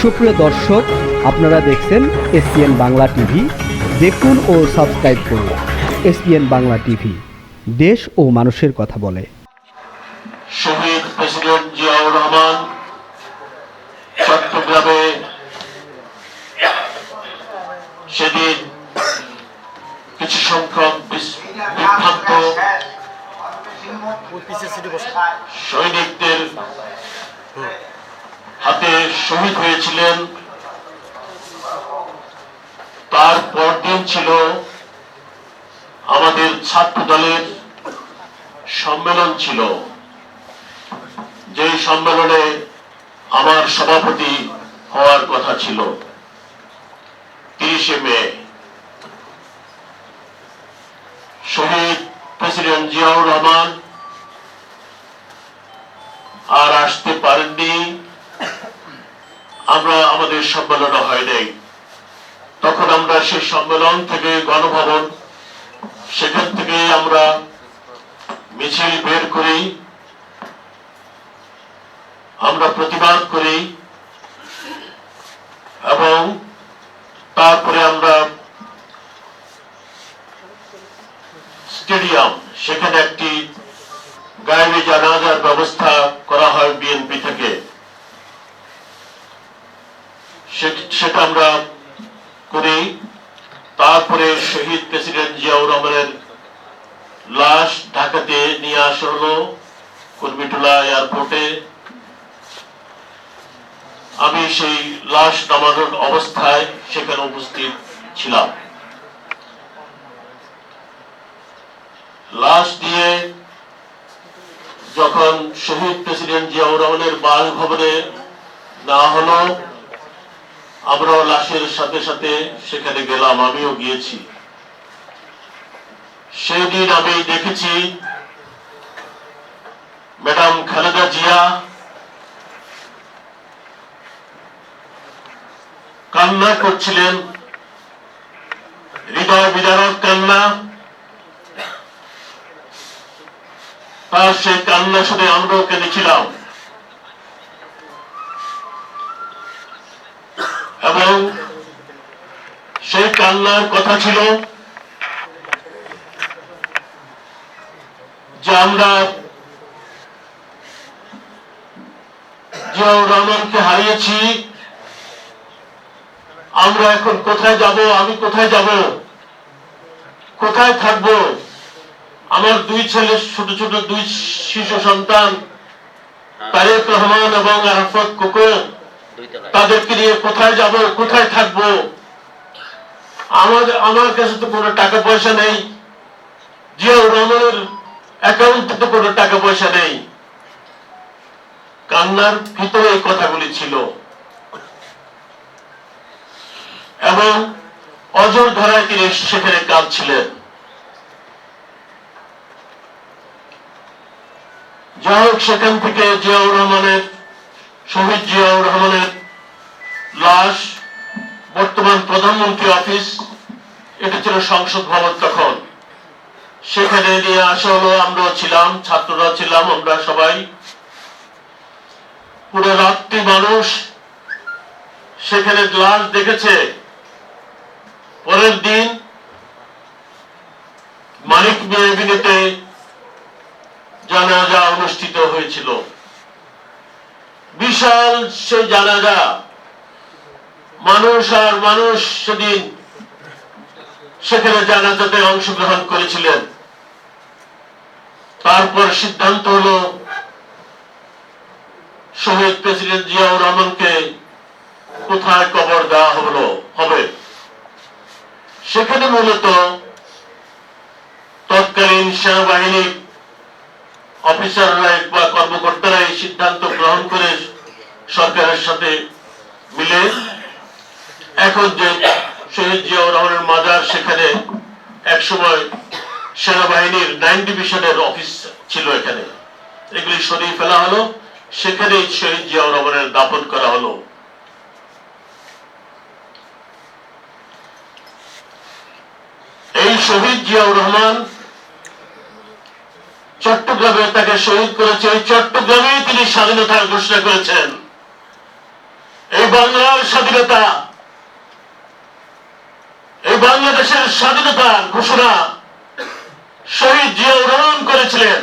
সুপ্রিয় দর্শক, আপনারা দেখছেন এসপিএন বাংলা টিভি। দেখুন ও সাবস্ক্রাইব করুন এসপিএন বাংলা টিভি। দেশ ও মানুষের কথা বলে। শহীদ প্রেসিডেন্ট জিয়াউর রহমান চট্টগ্রামে সেদিন কিছু সংখ্যক বিভ্রান্ত সৈনিকদের হাতে শহীদ হয়েছিলেন। তার পরদিন ছিল আমাদের ছাত্র দলের সম্মেলন ছিল। যেই সম্মেলনে আমার সভাপতি হওয়ার কথা ছিল। তিরিশে মে। শহীদ প্রেসিডেন্ট জিয়াউর রহমান আর আসতে পারেননি। আমরা আমাদের সম্মেলন হয় নাই। তখন আমরা সেই সম্মেলন থেকে গণভবন, সেখান থেকে আমরা মিছিল বের করি। আমরা প্রতিবাদ করি এবং তারপরে আমরা স্টেডিয়াম, সেখানে একটি গায়েবী জানাজার ব্যবস্থা করা হয় বিএনপি থেকে সে- সেটা আমরা করি। তারপরে শহীদ প্রেসিডেন্ট জিয়াউর রহমানের লাশ ঢাকাতে নিয়ে আসা হলো কুর্মিটোলা এয়ারপোর্টে। আমি সেই লাশ নামানোর অবস্থায় সেখানে উপস্থিত ছিলাম। লাশ দিয়ে যখন শহীদ প্রেসিডেন্ট জিয়াউর রহমানের বাসভবনে না হলো আমরাও লাশের সাথে সাথে সেখানে গেলাম, আমিও গিয়েছি। সেদিন আমি দেখেছি ম্যাডাম খালেদা জিয়া কান্না করছিলেন, হৃদয় বিদারক কান্না। তার সেই কান্না শুনে আমরাও কেঁদেছিলাম। কান্নার কথা ছিল যে আমরা জিয়াউর রহমানকে হারিয়েছি আমরা এখন কোথায় যাব আমি কোথায় যাব কোথায় থাকব? আমার দুই ছেলে ছোট ছোট দুই শিশু সন্তান তারেক রহমান এবং আরাফাত কোকো তাদেরকে নিয়ে কোথায় যাব কোথায় থাকব? আমাদের, আমার কাছে তো কোনো টাকা পয়সা নেই। জিয়াউর রহমানের অ্যাকাউন্টে তো কোনো টাকা পয়সা নেই। কান্নার ভিতরে এই কথাগুলি ছিল। এবং অজর ধারায় তিনি সেখানে কাঁদছিলেন। যাই হোক, সেখান থেকে জিয়াউর রহমানের, শহীদ জিয়াউর রহমানের লাশ বর্তমান প্রধানমন্ত্রী অফিস এটা ছিল সংসদ ভবন তখন। সেখানে নিয়ে আসা হলো আমরাও ছিলাম ছাত্ররা ছিলাম, আমরা সবাই। পুরো রাত্রি মানুষ সেখানে লাশ দেখেছে। পরের দিন মানিক মেহবিনেতে জানাজা অনুষ্ঠিত হয়েছিল। বিশাল সেই জানাজা। মানুষ আর মানুষ সেদিন সেখানে জানাজাতে অংশগ্রহণ করেছিলেন। তারপর সিদ্ধান্ত হলো, শহীদ প্রেসিডেন্ট জিয়াউর রহমানকে কোথায় কবর দেওয়া হলো, হবে। সেখানে মূলত তৎকালীন সেনাবাহিনীর অফিসাররা বা কর্মকর্তারা এই সিদ্ধান্ত গ্রহণ করে সরকারের সাথে মিলে এখন যে শহীদ জিয়াউর রহমানের মাজার সেখানে একসময় সেনাবাহিনীর নাইন ডিভিশনের অফিস ছিল এখানে। এগুলি সরিয়ে ফেলা হলো। সেখানে শহীদ জিয়াউর রহমানের দাপন করা হলো। এই শহীদ জিয়াউর রহমান চট্টগ্রামে তাকে শহীদ করেছে। ওই চট্টগ্রামেই তিনি স্বাধীনতার ঘোষণা করেছেন। এই বাংলার স্বাধীনতা এই বাংলাদেশের স্বাধীনতা ঘোষণা শহীদ জিয়াউর রহমান করেছিলেন।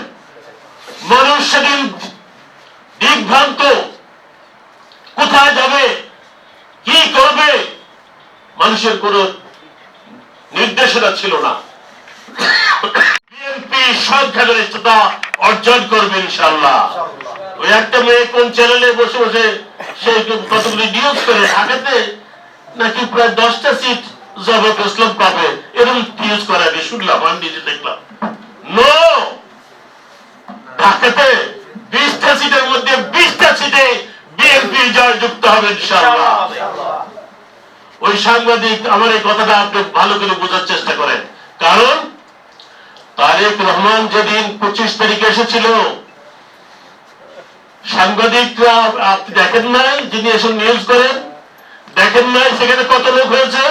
মানুষ সেদিন দিগ্ভ্রান্ত কোথায় যাবে? কি করবে? মানুষের কোন নির্দেশনা ছিল না। বিএনপি সংখ্যাগরিষ্ঠতা অর্জন করবে ইনশাল্লাহ ওই একটা মেয়ে কোন চ্যানেলে বসে বসে সে কতগুলি নিউজ করে ঢাকাতে নাকি প্রায় দশটা সিট জবাব ইসলাম পাবে। এরকম নিউজ করা আমি শুনলাম আমি নিজে দেখলাম। নো ঢাকাতে বিশটা সিটের মধ্যে বিশটা সিটে বিএনপি জয় যুক্ত হবে ইনশাআল্লাহ। ওই সাংবাদিক আমার এই কথাটা আপনি ভালো করে বোঝার চেষ্টা করেন। কারণ তারেক রহমান যেদিন পঁচিশ তারিখে এসেছিল সাংবাদিকরা আপনি দেখেন নাই যিনি এসব নিউজ করেন দেখেন নাই সেখানে কত লোক হয়েছে?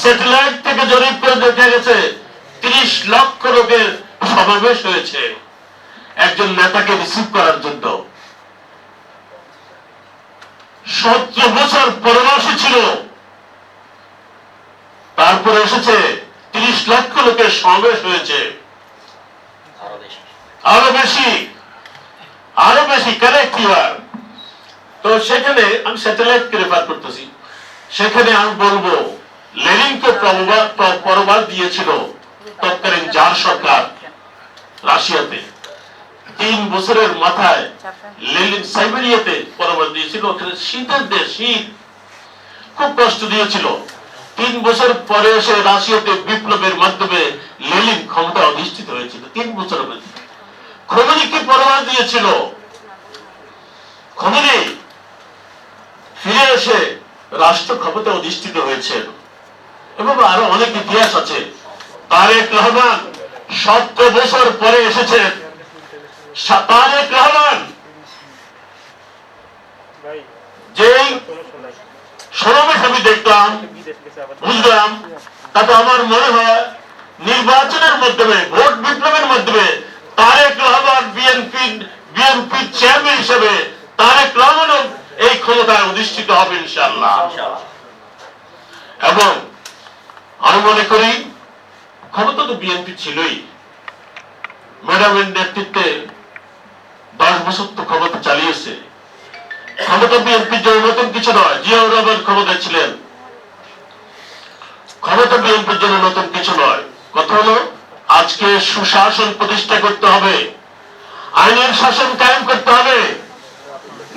স্যাটেলাইট থেকে জরিপ করে দেখা গেছে তিরিশ লক্ষ লোকের সমাবেশ হয়েছে। একজন নেতাকে রিসিভ করার জন্য। সতেরো বছর পরবাসী ছিল। তারপরে এসেছে তিরিশ লক্ষ লোকের সমাবেশ হয়েছে। আরও বেশি। আরও বেশি। কারেক্ট ইউর তো সেখানে আমি স্যাটেলাইটকে রেফার করতেছি। সেখানে আমি বলব লেনিনকে পরবার দিয়েছিল তৎকালীন জার সরকার রাশিয়াতে। তিন বছরের মাথায় লেনিন সাইবেরিয়াতে পরবার দিয়েছিল। শীতের দেশ, শীত। খুব কষ্ট দিয়েছিল। তিন বছর পরে এসে রাশিয়াতে বিপ্লবের মাধ্যমে লেলিন ক্ষমতা অধিষ্ঠিত হয়েছিল। তিন বছরের মধ্যে। খমিনিকে পরবার দিয়েছিল? খমিনি ফিরে এসে রাষ্ট্র ক্ষমতা অধিষ্ঠিত হয়েছেন এবং আরও অনেক ইতিহাস আছে। তারেক রহমান সতেরো বছর পরে এসেছেন তারেক রহমান যেই সমাবেশ আমি দেখলাম বুঝলাম তাতে আমার মনে হয় নির্বাচনের মাধ্যমে, ভোট বিপ্লবের মাধ্যমে তারেক রহমান বিএনপি বিএনপি চেয়ারম্যান হিসেবে তারেক রহমানও এই ক্ষমতায় অধিষ্ঠিত হবে ইনশাল্লাহ এবং আমি মনে করি ক্ষমতা তো বিএনপি ছিলই ম্যাডামের নেতৃত্বে দশ বছর তো ক্ষমতা চালিয়েছে। ক্ষমতা বিএনপির জন্য নতুন কিছু নয়, জিয়াউর রহমান ক্ষমতা ছিলেন। ক্ষমতা বিএনপির জন্য নতুন কিছু নয়, কথা হলো আজকে সুশাসন প্রতিষ্ঠা করতে হবে, আইনের শাসন কায়েম করতে হবে,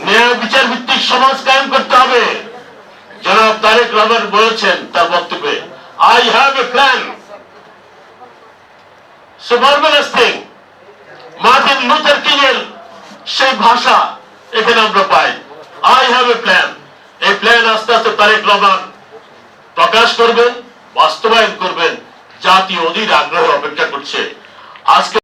ন্যায় বিচার ভিত্তিক সমাজ কায়েম করতে হবে। জনাব তারেক রহমান বলেছেন তার বক্তব্যে I a plan. So marvelous thing. Martin Luther King এর সেই ভাষা এখানে আমরা পাই আই হ্যাভ এ প্ল্যান এই প্ল্যান আস্তে আস্তে তারেক রহমান প্রকাশ করবেন, বাস্তবায়ন করবেন জাতি অধীর আগ্রহ অপেক্ষা করছে আজকে